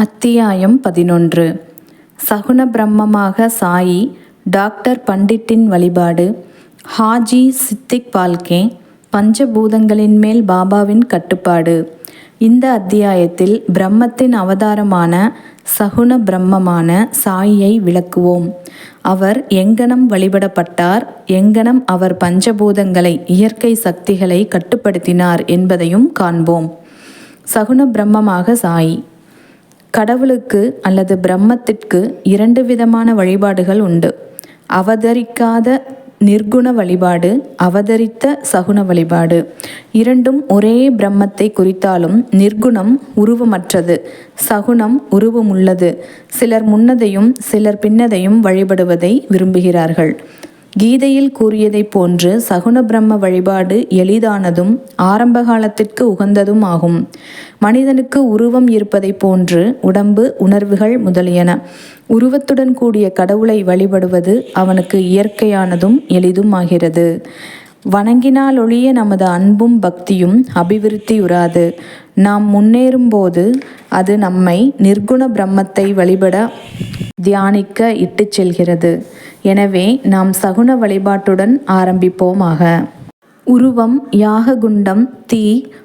அத்தியாயம் பதினொன்று. சகுன பிரம்மமாக சாயி டாக்டர் பண்டிட்டின் வழிபாடு ஹாஜி சித்திக் பால்கே பஞ்சபூதங்களின் மேல் பாபாவின் கட்டுப்பாடு. இந்த அத்தியாயத்தில் பிரம்மத்தின் அவதாரமான சகுன பிரம்மமான சாயியை விளக்குவோம். அவர் எங்கனம் வழிபடப்பட்டார் எங்கனம் அவர் பஞ்சபூதங்களை இயற்கை சக்திகளை கட்டுப்படுத்தினார் என்பதையும் காண்போம். சகுன பிரம்மமாக சாயி கடவுளுக்கு அல்லது பிரம்மத்திற்கு இரண்டு விதமான வழிபாடுகள் உண்டு. அவதரிக்காத நிர்குண வழிபாடு அவதரித்த சகுன வழிபாடு. இரண்டும் ஒரே பிரம்மத்தை குறித்தாலும் நிர்குணம் உருவமற்றது சகுனம் உருவமுள்ளது. சிலர் முன்னதையும் சிலர் பின்னதையும் வழிபடுவதை விரும்புகிறார்கள். கீதையில் கூறியதைப் போன்று சகுன பிரம்ம வழிபாடு எளிதானதும் ஆரம்ப காலத்திற்கு உகந்ததும் ஆகும் மனிதனுக்கு உருவம் இருப்பதைப் போன்று உடம்பு உணர்வுகள் முதலியன. உருவத்துடன் கூடிய கடவுளை வழிபடுவது அவனுக்கு இயற்கையானதும் எளிதும் ஆகிறது வணங்கினால் ஒழிய நமது அன்பும் பக்தியும் அபிவிருத்தியுறாது. நாம் முன்னேறும்போது அது நம்மை நிர்குண பிரம்மத்தை வழிபட தியானிக்க இட்டுச் செல்கிறது. எனவே நாம் சகுன வழிபாட்டுடன் ஆரம்பிப்போமாக. உருவம் யாககுண்டம் தீ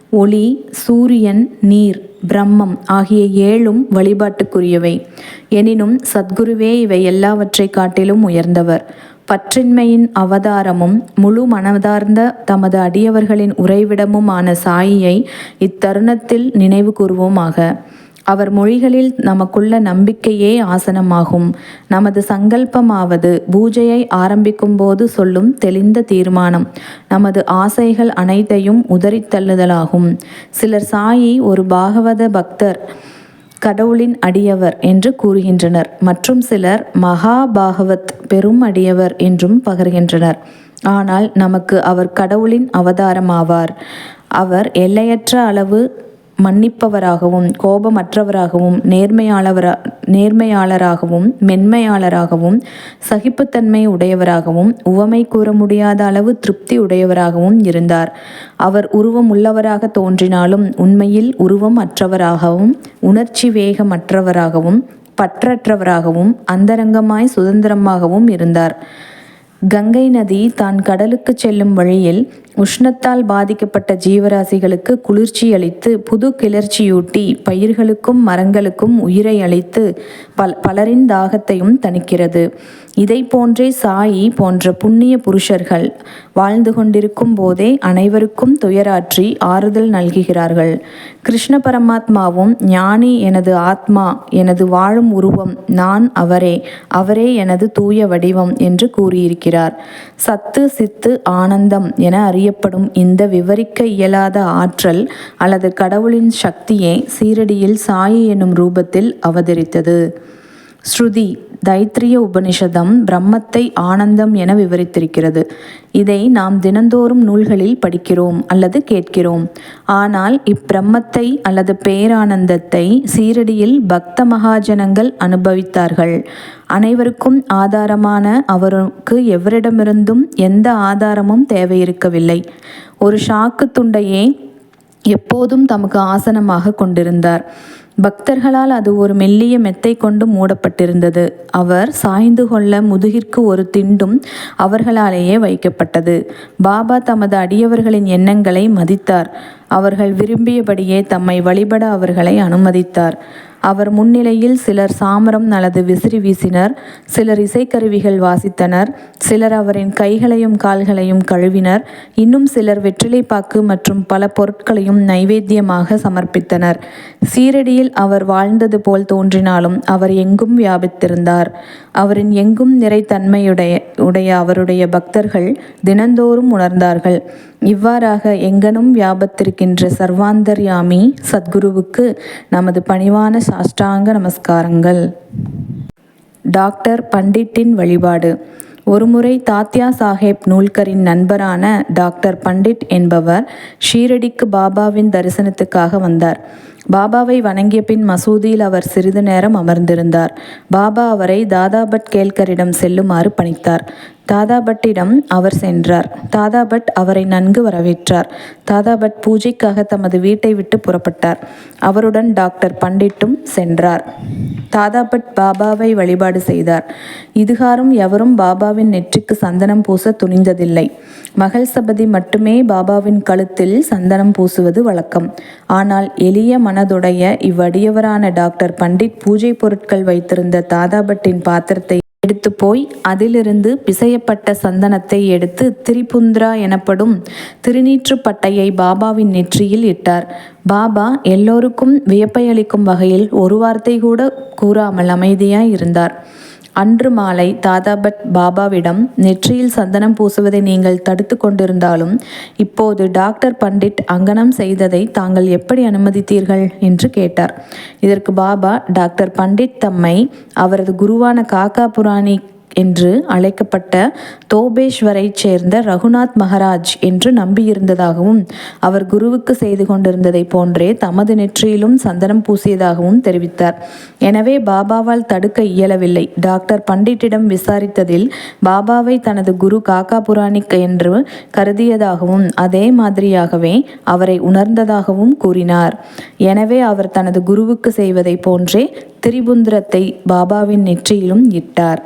ஒளி சூரியன் நீர் பிரம்மம் ஆகிய ஏழும் வழிபாட்டுக்குரியவை. எனினும் சத்குருவே இவை எல்லாவற்றை காட்டிலும் உயர்ந்தவர். பற்றின்மையின் அவதாரமும் முழு மனதார்ந்த தமது அடியவர்களின் உறைவிடமுமான சாயியை இத்தருணத்தில் நினைவு கூறுவோமாக அவர் மொழிகளில் நமக்குள்ள நம்பிக்கையே ஆசனமாகும். நமது சங்கல்பமாவது பூஜையை ஆரம்பிக்கும் போது சொல்லும் தெளிந்த தீர்மானம். நமது ஆசைகள் அனைத்தையும் உதறித்தள்ளுதலாகும் சிலர் சாயி ஒரு பாகவத பக்தர் கடவுளின் அடியவர் என்று கூறுகின்றனர். மற்றும் சிலர் மகாபாகவத் பெரும் அடியவர் என்றும் பகர்கின்றனர். ஆனால் நமக்கு அவர் கடவுளின் அவதாரமாவார். அவர் எல்லையற்ற அளவு மன்னிப்பவராகவும் கோபமற்றவராகவும் நேர்மையாளவரா நேர்மையாளராகவும் மென்மையாளராகவும் சகிப்புத்தன்மை உடையவராகவும் உவமை கூற முடியாத அளவு திருப்தி உடையவராகவும் இருந்தார். அவர் உருவம் உள்ளவராக தோன்றினாலும் உண்மையில் உருவம் அற்றவராகவும் உணர்ச்சி வேகமற்றவராகவும் பற்றற்றவராகவும் அந்தரங்கமாய் சுதந்திரமாகவும் இருந்தார். கங்கை நதி தான் கடலுக்கு செல்லும் வழியில் உஷ்ணத்தால் பாதிக்கப்பட்ட ஜீவராசிகளுக்கு குளிர்ச்சி அளித்து புது கிளர்ச்சியூட்டி பயிர்களுக்கும் மரங்களுக்கும் உயிரை அளித்து பல் பலரின் தாகத்தையும் தணிக்கிறது. இதை போன்றே சாயி போன்ற புண்ணிய புருஷர்கள் வாழ்ந்து கொண்டிருக்கும் போதே அனைவருக்கும் துயராற்றி ஆறுதல் நல்குகிறார்கள். கிருஷ்ண பரமாத்மாவும் ஞானி எனது ஆத்மா எனது வாழும் உருவம் நான் அவரே அவரே எனது தூய வடிவம் என்று கூறியிருக்கிறார். சத்து சித்து ஆனந்தம் என அறியப்படும் இந்த விவரிக்க இயலாத ஆற்றல் அல்லது கடவுளின் சக்தியே சீரடியில் சாயி எனும் ரூபத்தில் அவதரித்தது. ஸ்ருதி தைத்திரிய உபனிஷதம் பிரம்மத்தை ஆனந்தம் என விவரித்திருக்கிறது. இதை நாம் தினந்தோறும் நூல்களில் படிக்கிறோம் அல்லது கேட்கிறோம். ஆனால் இப்பிரம்மத்தை அல்லது பேரானந்தத்தை சீரடியில் பக்த மகாஜனங்கள் அனுபவித்தார்கள். அனைவருக்கும் ஆதாரமான அவருக்கு எவரிடமிருந்தும் எந்த ஆதாரமும் தேவையிருக்கவில்லை. ஒரு ஷாக்கு துண்டையே எப்போதும் தமக்கு ஆசனமாக கொண்டிருந்தார். பக்தர்களால் அது ஒரு மெல்லிய மெத்தை கொண்டு மூடப்பட்டிருந்தது. அவர் சாய்ந்து கொள்ள முதுகிற்கு ஒரு திண்டும் அவர்களாலேயே வைக்கப்பட்டது. பாபா தமது அடியவர்களின் எண்ணங்களை மதித்தார். அவர்கள் விரும்பியபடியே தம்மை வழிபட அவர்களை அனுமதித்தார். அவர் முன்னிலையில் சிலர் சாமரம் அல்லது விசிறி வீசினர் சிலர் இசைக்கருவிகள் வாசித்தனர் சிலர் அவரின் கைகளையும் கால்களையும் கழுவினர் இன்னும் சிலர் வெற்றிலைப்பாக்கு மற்றும் பல பொருட்களையும் நைவேத்தியமாக சமர்ப்பித்தனர். சீரடியில் அவர் வாழ்ந்தது போல் தோன்றினாலும் அவர் எங்கும் வியாபித்திருந்தார். அவரின் எங்கும் நிறைத்தன்மையுடைய உடைய அவருடைய பக்தர்கள் தினந்தோறும் உணர்ந்தார்கள். இவ்வாறாக எங்கனும் வியாபத்திருக்கின்ற சர்வாந்தர்யாமி சத்குருவுக்கு நமது பணிவான அஷ்டாங்க நமஸ்காரங்கள். டாக்டர் பண்டிட்டின் வழிபாடு. ஒருமுறை தாத்யா சாஹேப் நூல்கரின் நண்பரான டாக்டர் பண்டிட் என்பவர் ஷீரடிக்கு பாபாவின் தரிசனத்துக்காக வந்தார். பாபாவை வணங்கிய பின் மசூதியில் அவர் சிறிது நேரம் அமர்ந்திருந்தார். பாபா அவரை தாதாபட் கேல்கரிடம் செல்லுமாறு பணித்தார். தாதாபட்டிடம் அவர் சென்றார். தாதாபட் அவரை நன்கு வரவேற்றார். தாதாபட் பூஜைக்காக தமது வீட்டை விட்டு புறப்பட்டார். அவருடன் டாக்டர் பண்டிட்டும் சென்றார். தாதாபட் பாபாவை வழிபாடு செய்தார். இதுகாரும் எவரும் பாபாவின் நெற்றிக்கு சந்தனம் பூச துணிந்ததில்லை. மகள் சபதி மட்டுமே பாபாவின் கழுத்தில் சந்தனம் பூசுவது வழக்கம். ஆனால் எளிய மனதுடைய இவ்வடியவரான டாக்டர் பண்டிட் பூஜை பொருட்கள் வைத்திருந்த தாதாபட்டின் பாத்திரத்தை எடுத்து போய் அதிலிருந்து பிசையப்பட்ட சந்தனத்தை எடுத்து திரிபுந்திரா எனப்படும் திருநீற்றுப்பட்டையை பாபாவின் நெற்றியில் இட்டார். பாபா எல்லோருக்கும் வியப்பை அளிக்கும் வகையில் ஒரு வார்த்தை கூட கூறாமல் அமைதியாய் இருந்தார். அன்று மாலை தாதாபட் பாபாவிடம் நெற்றியில் சந்தனம் பூசுவதை நீங்கள் தடுத்து கொண்டிருந்தாலும் இப்போது டாக்டர் பண்டிட் அங்கனம் செய்ததை தாங்கள் எப்படி அனுமதித்தீர்கள்? என்று கேட்டார். இதற்கு பாபா டாக்டர் பண்டிட் தம்மை அவரது குருவான காக்கா புராணி என்று அழைக்கப்பட்ட தோபேஸ்வரைச் சேர்ந்த ரகுநாத் மகராஜ் என்று நம்பியிருந்ததாகவும் அவர் குருவுக்கு செய்து கொண்டிருந்ததை போன்றே தமது நெற்றியிலும் சந்தனம் பூசியதாகவும் தெரிவித்தார். எனவே பாபாவால் தடுக்க இயலவில்லை. டாக்டர் பண்டிட்டிடம் விசாரித்ததில் பாபாவை தனது குரு காக்கா புராணிக் என்று கருதியதாகவும் அதே மாதிரியாகவே அவரை உணர்ந்ததாகவும் கூறினார். எனவே அவர் தனது குருவுக்கு செய்வதை போன்றே திரிபுந்திரத்தை பாபாவின் நெற்றியிலும் இட்டார்.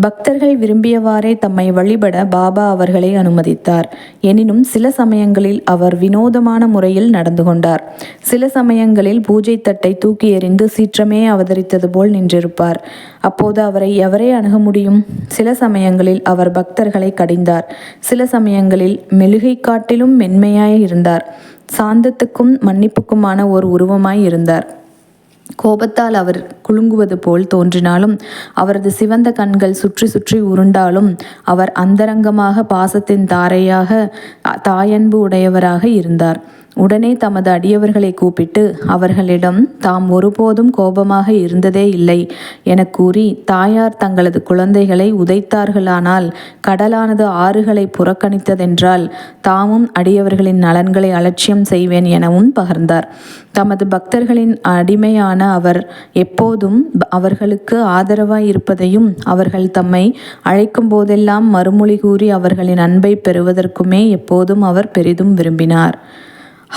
பக்தர்கள் விரும்பியவாறே தம்மை வழிபட பாபா அவர்களை அனுமதித்தார். எனினும் சில சமயங்களில் அவர் வினோதமான முறையில் நடந்து கொண்டார். சில சமயங்களில் பூஜை தட்டை தூக்கி எறிந்து சீற்றமே அவதரித்தது போல் நின்றிருப்பார். அப்போது அவரை எவரே அணுக முடியும்? சில சமயங்களில் அவர் பக்தர்களை கடிந்தார். சில சமயங்களில் மெழுகை காட்டிலும் மென்மையாய் இருந்தார். சாந்தத்துக்கும் மன்னிப்புக்குமான ஒரு உருவமாய் இருந்தார். கோபத்தால் அவர் குலுங்குவது போல் தோன்றினாலும் அவரது சிவந்த கண்கள் சுற்றி சுற்றி உருண்டாலும் அவர் அந்தரங்கமாக பாசத்தின் தாரையாக தாயன்பு உடையவராக இருந்தார். உடனே தமது அடியவர்களை கூப்பிட்டு அவர்களிடம் தாம் ஒருபோதும் கோபமாக இருந்ததே இல்லை என கூறி தாயார் தங்களது குழந்தைகளை உதைத்தார்களானால் கடலானது ஆறுகளை புறக்கணித்ததென்றால் தாமும் அடியவர்களின் நலன்களை அலட்சியம் செய்வேன் எனவும் பகர்ந்தார். தமது பக்தர்களின் அடிமையான அவர் எப்போதும் அவர்களுக்கு ஆதரவாய் இருப்பதையும் அவர்கள் தம்மை அழைக்கும் போதெல்லாம் மறுமொழி கூறி அவர்களின் அன்பை பெறுவதற்குமே எப்போதும் அவர் பெரிதும் விரும்பினார்.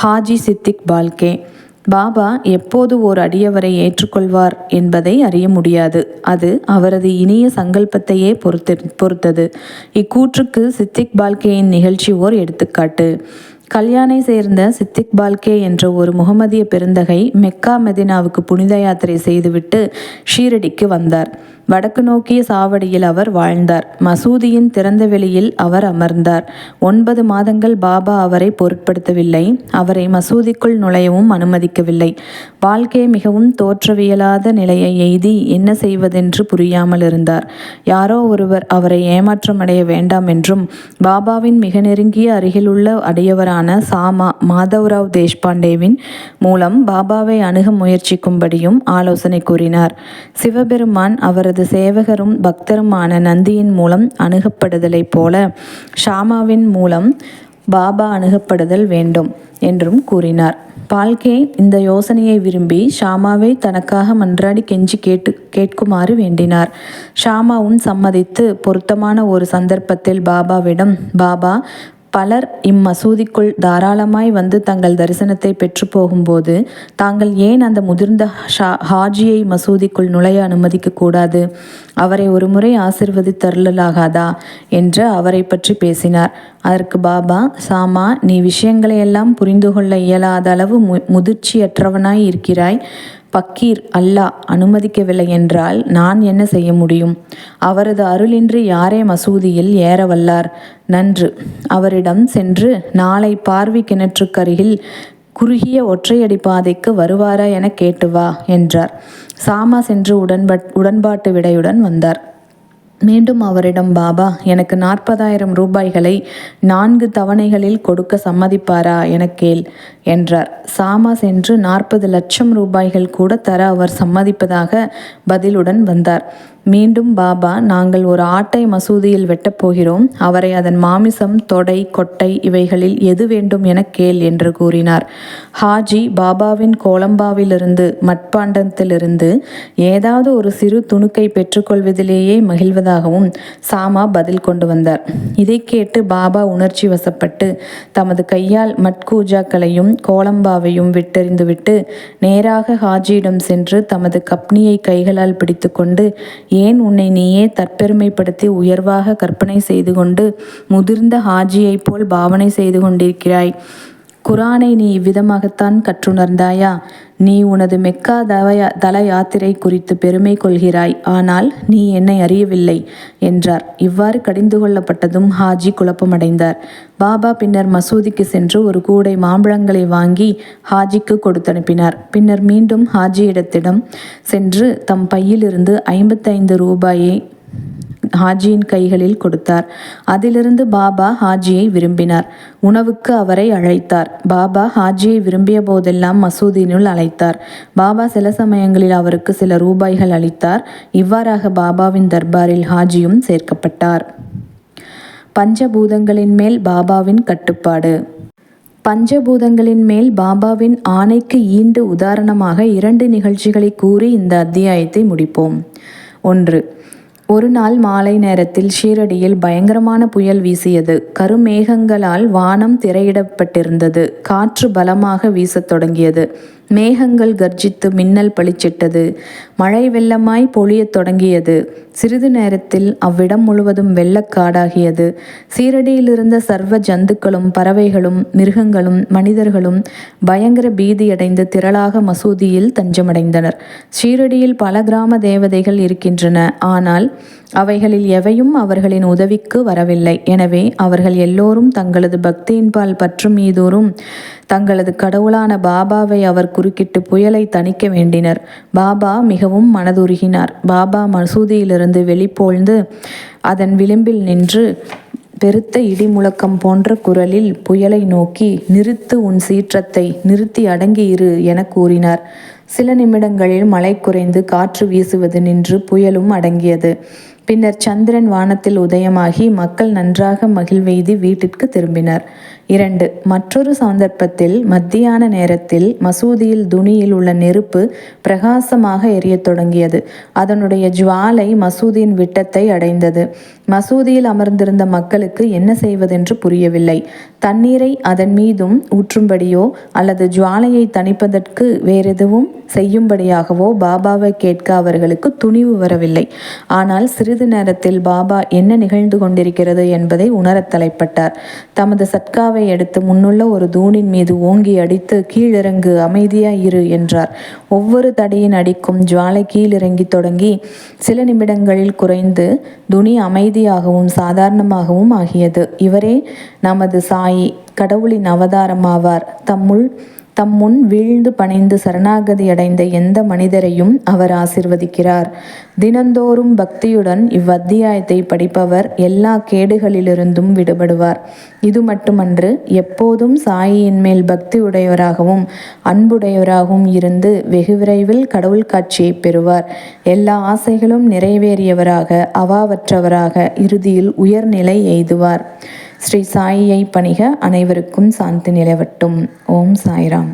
ஹாஜி சித்திக் பால்கே. பாபா எப்போது ஓர் அடியவரை ஏற்றுக்கொள்வார் என்பதை அறிய முடியாது. அது அவரது இனிய சங்கல்பத்தையே பொறுத்து பொறுத்தது. இக்கூற்றுக்கு சித்திக் பால்கேயின் நிகழ்ச்சி ஓர் எடுத்துக்காட்டு. கல்யாணை சேர்ந்த சித்திக் பால்கே என்ற ஒரு முகமதிய பெருந்தகை மெக்கா மெதினாவுக்கு புனித யாத்திரை செய்துவிட்டு ஷீரடிக்கு வந்தார். வடக்கு நோக்கிய சாவடியில் அவர் வாழ்ந்தார். மசூதியின் திறந்த வெளியில் அவர் அமர்ந்தார். ஒன்பது மாதங்கள் பாபா அவரை பொருட்படுத்தவில்லை. அவரை மசூதிக்குள் நுழையவும் அனுமதிக்கவில்லை. வாழ்க்கை மிகவும் தோற்றவியலாத நிலையை எய்தி என்ன செய்வதென்று புரியாமல் இருந்தார். யாரோ ஒருவர் அவரை ஏமாற்றமடைய வேண்டாம் என்றும் பாபாவின் மிக நெருங்கிய அருகிலுள்ள அடையவரான சாமா மாதவ்ராவ் தேஷ்பாண்டேவின் மூலம் பாபாவை அணுக முயற்சிக்கும்படியும் ஆலோசனை கூறினார். சிவபெருமான் அவரது அவரது சேவகரும் பக்தருமான நந்தியின் மூலம் அணுகப்படுதலைப் போல ஷாமாவின் மூலம் பாபா அணுகப்படுதல் வேண்டும் என்றும் கூறினார். பால்கே இந்த யோசனையை விரும்பி ஷாமாவை தனக்காக மன்றாடி கெஞ்சி கேட்டு கேட்குமாறு வேண்டினார். ஷாமாவும் சம்மதித்து பொருத்தமான ஒரு சந்தர்ப்பத்தில் பாபாவிடம் பாபா பலர் இம்மசூதிக்குள் தாராளமாய் வந்து தங்கள் தரிசனத்தை பெற்று போகும்போது தாங்கள் ஏன் அந்த முதிர்ந்த ஷா ஹாஜியை மசூதிக்குள் நுழைய அனுமதிக்க கூடாது? அவரை ஒரு முறை ஆசிர்வதித்தருளாகாதா என்று அவரை பற்றி பேசினார். அதற்கு பாபா சாமா நீ விஷயங்களையெல்லாம் புரிந்து கொள்ள இயலாத அளவு மு முதிர்ச்சியற்றவனாய் இருக்கிறாய். பக்கீர் அல்லாஹ் அனுமதிக்கவில்லை என்றால் நான் என்ன செய்ய முடியும்? அவரது அருளின்றி யாரே மசூதியில் ஏற வல்லார்? நன்று. அவரிடம் சென்று நாளை பார்வி கிணற்றுக்கருகில் குறுகிய ஒற்றையடி பாதைக்கு வருவாரா என கேட்டு வா என்றார். சாமா சென்று உடன்பட் உடன்பாட்டு விடையுடன் வந்தார். மீண்டும் அவரிடம் பாபா எனக்கு நாற்பதாயிரம் ரூபாய்களை நான்கு தவணைகளில் கொடுக்க சம்மதிப்பாரா? என கேள் என்றார். சாமா சென்று நாற்பது லட்சம் ரூபாய்கள் கூட தர அவர் சம்மதிப்பதாக பதிலுடன் வந்தார். மீண்டும் பாபா நாங்கள் ஒரு ஆட்டை மசூதியில் வெட்டப் போகிறோம். அவரை அதன் மாமிசம் தொடை கொட்டை இவைகளில் எது வேண்டும் என கேள் என்று கூறினார். ஹாஜி பாபாவின் கோலம்பாவிலிருந்து மட்பாண்டத்திலிருந்து ஏதாவது ஒரு சிறு துணுக்கை பெற்றுக்கொள்வதிலேயே மகிழ்வதாகவும் சாமா பதில் கொண்டு வந்தார். இதை கேட்டு பாபா உணர்ச்சி வசப்பட்டு தமது கையால் மட்கூஜாக்களையும் கோலம்பாவையும் விட்டெறிந்துவிட்டு நேராக ஹாஜியிடம் சென்று தமது கப்னியை கைகளால் பிடித்துக்கொண்டு ஏன் உன்னை நீயே தற்பெருமைப்படுத்தி உயர்வாக கற்பனை செய்து கொண்டு முதிர்ந்த ஹாஜியைப் போல் பாவனை செய்து கொண்டிருக்கிறாய் குரானை நீ இவ்விதமாகத்தான் கற்றுணர்ந்தாயா? நீ உனது மெக்கா தவயா தல யாத்திரை குறித்து பெருமை கொள்கிறாய். ஆனால் நீ என்னை அறியவில்லை என்றார். இவ்வாறு கடிந்து கொள்ளப்பட்டதும் ஹாஜி குழப்பமடைந்தார். பாபா பின்னர் மசூதிக்கு சென்று ஒரு கூடை மாம்பழங்களை வாங்கி ஹாஜிக்கு கொடுத்தனுப்பினார். பின்னர் மீண்டும் ஹாஜியிடத்திடம் சென்று தம் பையிலிருந்து ஐம்பத்தைந்து ரூபாயை ஹாஜியின் கைகளில் கொடுத்தார். அதிலிருந்து பாபா ஹாஜியை விரும்பினார். உணவுக்கு அவரை அழைத்தார். பாபா ஹாஜியை விரும்பிய போதெல்லாம் மசூதினுள் அழைத்தார். பாபா சில சமயங்களில் அவருக்கு சில ரூபாய்கள் அளித்தார். இவ்வாறாக பாபாவின் தர்பாரில் ஹாஜியும் சேர்க்கப்பட்டார். பஞ்சபூதங்களின் மேல் பாபாவின் கட்டுப்பாடு. பஞ்சபூதங்களின் மேல் பாபாவின் ஆணைக்கு ஈண்டு உதாரணமாக இரண்டு நிகழ்ச்சிகளை கூறி இந்த அத்தியாயத்தை முடிப்போம். ஒன்று ஒரு நாள் மாலை நேரத்தில் ஷீரடியில் பயங்கரமான புயல் வீசியது. கருமேகங்களால் வானம் திரையிடப்பட்டிருந்தது. காற்று பலமாக வீசத் தொடங்கியது. மேகங்கள் கர்ஜித்து மின்னல் பளிச்சிட்டது. மழை வெள்ளமாய் பொழியத் தொடங்கியது. சிறிது நேரத்தில் அவ்விடம் முழுவதும் வெள்ளக்காடாகியது சீரடியிலிருந்த சர்வ ஜந்துக்களும் பறவைகளும் மிருகங்களும் மனிதர்களும் பயங்கர பீதியடைந்து திரளாக மசூதியில் தஞ்சமடைந்தனர். ஷீரடியில் பல கிராம தேவதைகள் இருக்கின்றன. ஆனால் அவைகளில் எவையும் அவர்களின் உதவிக்கு வரவில்லை. எனவே அவர்கள் எல்லோரும் தங்களது பக்தியின்பால் பற்று மீதோறும் தங்களது கடவுளான பாபாவை அவர் குறுக்கிட்டு புயலை தணிக்க வேண்டினர். பாபா மிகவும் மனதுருகினார். பாபா மசூதியிலிருந்து வெளிப்போழ்ந்து அதன் விளிம்பில் நின்று பெருத்த இடி முழக்கம் போன்ற குரலில் புயலை நோக்கி நிறுத்து உன் சீற்றத்தை நிறுத்தி அடங்கியிரு என கூறினார். சில நிமிடங்களில் மழை குறைந்து காற்று வீசுவது நின்று புயலும் அடங்கியது. பின்னர் சந்திரன் வானத்தில் உதயமாகி மக்கள் நன்றாக மகிழ்வெய்தி வீட்டிற்கு திரும்பினர். இரண்டு மற்றொரு சந்தர்ப்பத்தில் மத்தியான நேரத்தில் மசூதியில் துணியில் உள்ள நெருப்பு பிரகாசமாக எரியத் தொடங்கியது. அதனுடைய ஜுவாலை மசூதியின் விட்டத்தை அடைந்தது. மசூதியில் அமர்ந்திருந்த மக்களுக்கு என்ன செய்வதென்று புரியவில்லை. தண்ணீரை அதன் மீதும் ஊற்றும்படியோ அல்லது ஜுவாலையை தணிப்பதற்கு வேறெதுவும் செய்யும்படியாகவோ பாபாவை கேட்க அவர்களுக்கு துணிவு வரவில்லை. ஆனால் சிறு சிறிது நேரத்தில் பாபா என்ன நிகழ்ந்து கொண்டிருக்கிறது என்பதை உணரத் தலைப்பட்டார். தமது சட்காவை எடுத்து முன்னுள்ள ஒரு தூணின் மீது ஓங்கி அடித்து கீழிறங்கு அமைதியாய் இரு என்றார். ஒவ்வொரு தடியின் அடிக்கும் ஜுவாலை கீழிறங்கி தொடங்கி சில நிமிடங்களில் குறைந்து துணி அமைதியாகவும் சாதாரணமாகவும் ஆகியது. இவரே நமது சாயி கடவுளின் அவதாரமாவார். தம்முள் தம் முன் வீழ்ந்து பணிந்து சரணாகதி அடைந்த எந்த மனிதரையும் அவர் ஆசிர்வதிக்கிறார். தினந்தோறும் பக்தியுடன் இவ்வத்தியாயத்தை படிப்பவர் எல்லா கேடுகளிலிருந்தும் விடுபடுவார். இது மட்டுமன்று எப்போதும் சாயியின் மேல் பக்தி உடையவராகவும் அன்புடையவராகவும் இருந்து வெகு விரைவில் கடவுள் காட்சியை பெறுவார். எல்லா ஆசைகளும் நிறைவேறியவராக அவாவற்றவராக இறுதியில் உயர்நிலை எய்துவார். ஸ்ரீ சாயியை பணிக அனைவருக்கும் சாந்தி நிலவட்டும். ஓம் சாய்ராம்.